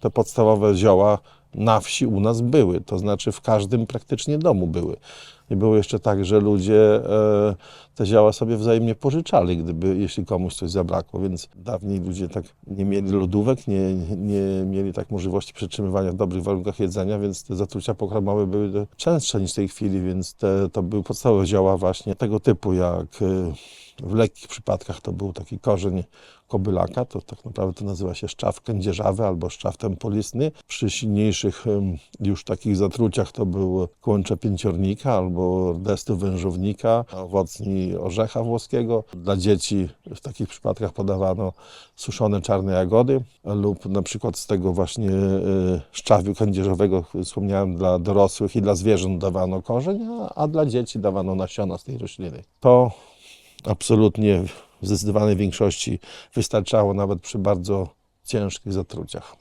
te podstawowe zioła na wsi u nas były, to znaczy w każdym praktycznie domu były. I było jeszcze tak, że ludzie e, te zioła sobie wzajemnie pożyczali, gdyby, jeśli komuś coś zabrakło, więc dawniej ludzie tak nie mieli lodówek, nie, nie mieli tak możliwości przetrzymywania w dobrych warunkach jedzenia, więc te zatrucia pokarmowe były częstsze niż w tej chwili, więc te, to były podstawowe zioła właśnie tego typu, jak e, w lekkich przypadkach to był taki korzeń kobylaka, to tak naprawdę to nazywa się szczaw kędzierzawy albo szczaw tempolistny. Przy silniejszych już takich zatruciach to był kłącze pięciornika albo rdestu wężownika, owocni orzecha włoskiego. Dla dzieci w takich przypadkach podawano suszone czarne jagody lub na przykład z tego właśnie e, szczawiu kędzierzowego wspomniałem dla dorosłych i dla zwierząt dawano korzeń, a dla dzieci dawano nasiona z tej rośliny. To absolutnie w zdecydowanej większości wystarczało nawet przy bardzo ciężkich zatruciach.